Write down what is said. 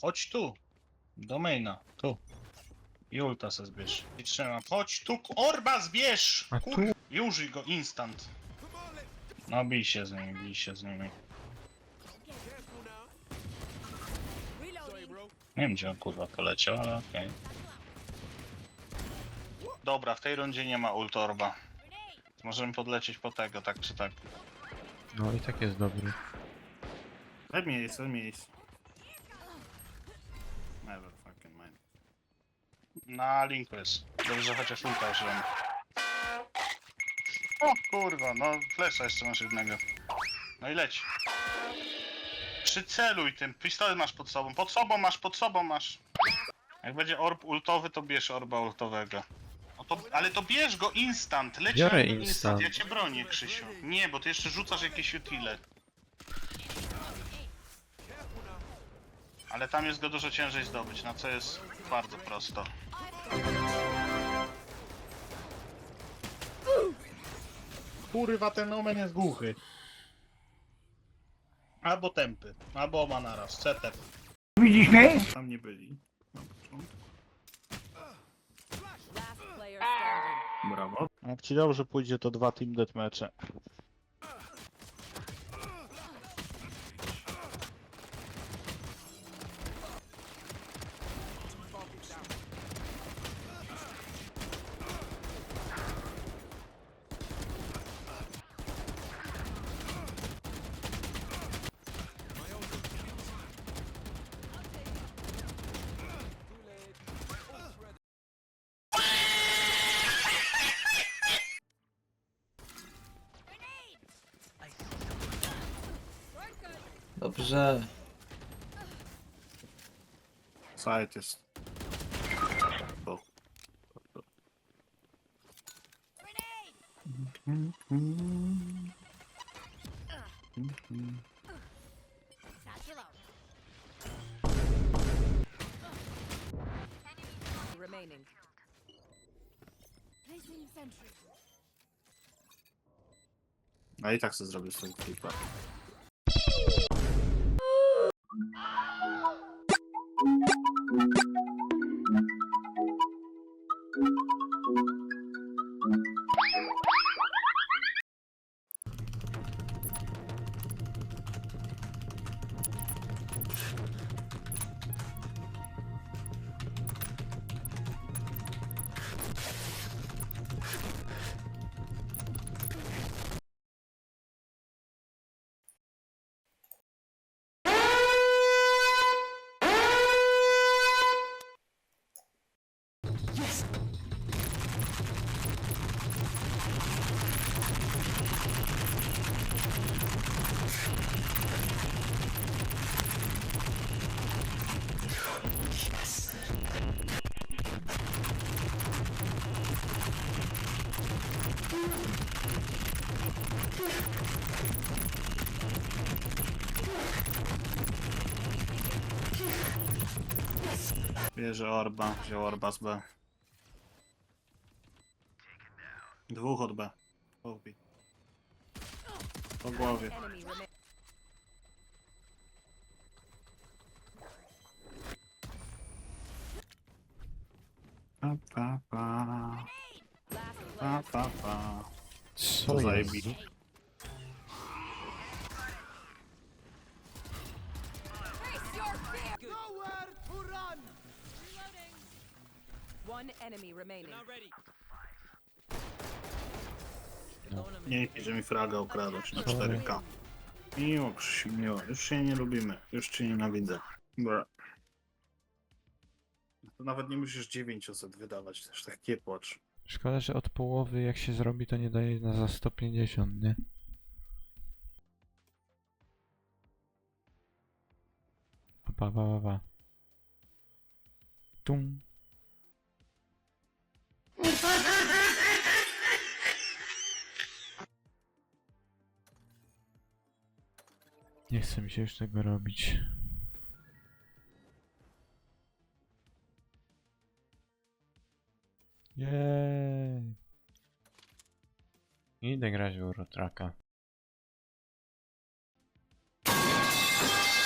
Chodź tu. Do maina. Tu. I ulta se zbierz. I trzymam. Chodź tu, orba zbierz! A Kur... tu? I użyj go instant. No bij się z nimi, bij się z nimi. Nie wiem gdzie on kurwa poleciał, ale okej. Dobra, w tej rundzie nie ma ult orba. Możemy podlecieć po tego, tak czy tak. No i tak jest dobry. Me ace. Never fucking mind. Na linku jest. Dobrze, chociaż ulta użyłem. O kurwa, no flesza jeszcze masz jednego. No i leć. Przyceluj tym, pistolet masz pod sobą, pod sobą masz, pod sobą masz. Jak będzie orb ultowy, to bierz orba ultowego. No to, ale to bierz go instant, leć Biorę na instant. Ja cię bronię, Krzysiu. Nie, bo ty jeszcze rzucasz jakieś utile. Ale tam jest go dużo ciężej zdobyć, na co jest bardzo prosto. Kurwa, ten omen jest głuchy. Albo tępy, albo ma naraz, CT. Widzisz mnie? Tam nie byli. Brawo. Jak ci dobrze pójdzie, to dwa team deathmatche. Dobrze. Side jest. Remaining. A i tak sobie zrobię swój flipa. Oh! Bierze Orba, wziął Orba z B. Dwóch od B. B. Po głowie. Enemy. Pa, pa, pa. Last Pa, player. pa, pa. Co Co jest? zajebi. One enemy remaining. Nie że mi fraga ukradłeś na 4K. Miło, Krzysiu, miło. Już się nie lubimy. Już cię nienawidzę. Bra. To nawet nie musisz 900 wydawać, też tak nie płacz. Szkoda, że od połowy jak się zrobi to nie daje na za 150, nie? Pa, pa, pa, pa, pa. Tum. Nie chce mi się już tego robić. Jej. Idę grać w Eurotraka.